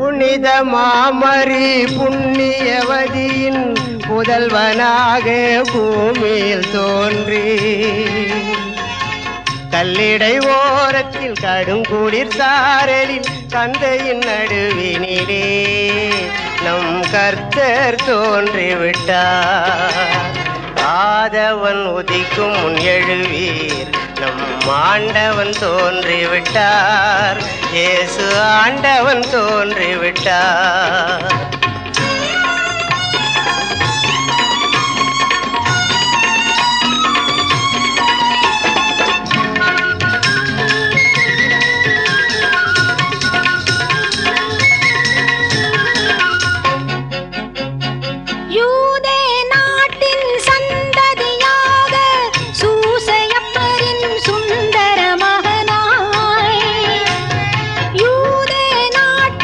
புனித மாமரி புண்ணியவதியின் புதல்வனாக பூமியில் தோன்றி. கல்லிடை ஓரத்தில் கடும் குளிர் சாரலில் தந்தையின் நடுவினிலே நம் கர்த்தர் தோன்றிவிட்டார். ஆதவன் உதிக்கும் முன் எழுவீர். ஆண்டவன் தோன்றிவிட்டார். இயேசு ஆண்டவன் தோன்றிவிட்டார்.